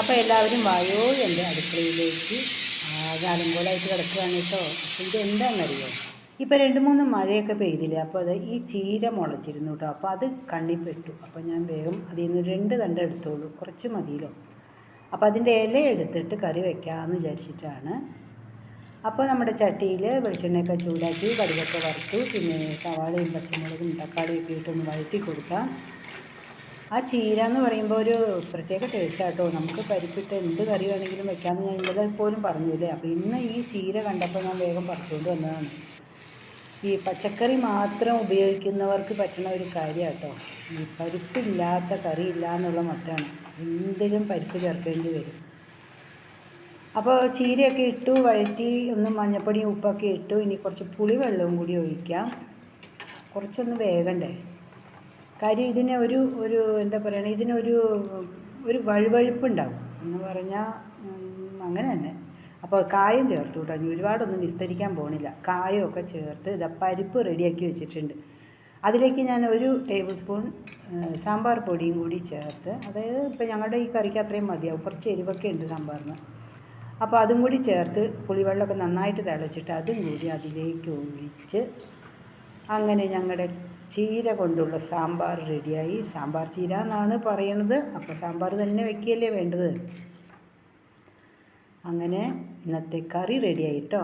അപ്പോൾ എല്ലാവരും വായോ എന്റെ അടുക്കളയിലേക്ക് ആകാലം പോലായിട്ട് കിടക്കുകയാണ് കേട്ടോ. ഇത് എന്താണെന്നറിയോ ഇപ്പോൾ രണ്ട് മൂന്ന് മഴയൊക്കെ പെയ്തില്ലേ? അപ്പോൾ അത് ഈ ചീര മുളച്ചിരുന്നു കേട്ടോ. അപ്പോൾ അത് കണ്ണിപ്പെട്ടു. അപ്പോൾ ഞാൻ വേഗം അതിൽ നിന്ന് രണ്ട് തണ്ട് എടുത്തോളൂ. കുറച്ച് മതിയല്ലോ. അപ്പോൾ അതിന്റെ ഇല എടുത്തിട്ട് കറി വെക്കാമെന്ന് വിചാരിച്ചിട്ടാണ്. അപ്പോൾ നമ്മുടെ ചട്ടിയിൽ വെളിച്ചെണ്ണയൊക്കെ ചൂടാക്കി കടുകൊക്കെ വറുത്തു. പിന്നെ സവാളയും പച്ചമുളകും തക്കാളിയൊക്കെ ഇട്ടൊന്ന് വഴറ്റി കൊടുക്കാം. ആ ചീര എന്ന് പറയുമ്പോൾ ഒരു പ്രത്യേക ടേസ്റ്റ് ആട്ടോ നമുക്ക് പരിപ്പിട്ട് എന്ത് കറി വേണമെങ്കിലും വെക്കാമെന്ന് ഞാൻ ഇന്നലെ പോലും പറഞ്ഞില്ലേ. അപ്പോൾ ഇന്ന് ഈ ചീര കണ്ടപ്പോൾ ഞാൻ വേഗം പറിച്ചുകൊണ്ട് വന്നതാണ്. ഈ പച്ചക്കറി മാത്രം ഉപയോഗിക്കുന്നവർക്ക് പറ്റുന്ന ഒരു കാര്യം കേട്ടോ ഈ പരിപ്പില്ലാത്ത കറി ഇല്ല എന്നുള്ള മട്ടാണ്. എന്തിലും പരിപ്പ് ചേർക്കേണ്ടി വരും. അപ്പോൾ ചീരയൊക്കെ ഇട്ടു വഴറ്റി ഒന്ന് മഞ്ഞപ്പൊടിയും ഉപ്പൊക്കെ ഇട്ടു. ഇനി കുറച്ച് പുളി വെള്ളവും കൂടി ഒഴിക്കാം. കുറച്ചൊന്ന് വേഗണ്ടേ കാര്യം ഇതിന് ഒരു ഒരു എന്താ പറയുക ഇതിനൊരു ഒരു വഴുവഴുപ്പുണ്ടാവും. എന്ന് പറഞ്ഞാൽ അങ്ങനെ തന്നെ. അപ്പോൾ കായം ചേർത്തു കേട്ടോ. ഇനി ഒരുപാടൊന്നും വിസ്തരിക്കാൻ പോണില്ല. കായമൊക്കെ ചേർത്ത് ഇതാ പരിപ്പ് റെഡിയാക്കി വെച്ചിട്ടുണ്ട്. അതിലേക്ക് ഞാൻ ഒരു ടേബിൾ സ്പൂൺ സാമ്പാർ പൊടിയും കൂടി ചേർത്ത് അതായത് ഇപ്പോൾ ഞങ്ങളുടെ ഈ കറിക്ക് അത്രയും മതിയാവും. കുറച്ച് എരിവൊക്കെ ഉണ്ട് സാമ്പാറിന്. അപ്പോൾ അതും കൂടി ചേർത്ത് പുളിവെള്ളമൊക്കെ നന്നായിട്ട് തിളച്ചിട്ട് അതും കൂടി അതിലേക്ക് ഒഴിച്ച് അങ്ങനെ ഞങ്ങളുടെ ചീര കൊണ്ടുള്ള സാമ്പാർ റെഡിയായി. സാമ്പാർ ചീര എന്നാണ് പറയണത്. അപ്പോൾ സാമ്പാർ തന്നെ വെക്കുകയല്ലേ വേണ്ടത്? അങ്ങനെ ഇന്നത്തെ കറി റെഡിയായി കേട്ടോ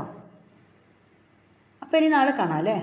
അപ്പോൾ ഇനി നാളെ കാണാം അല്ലേ?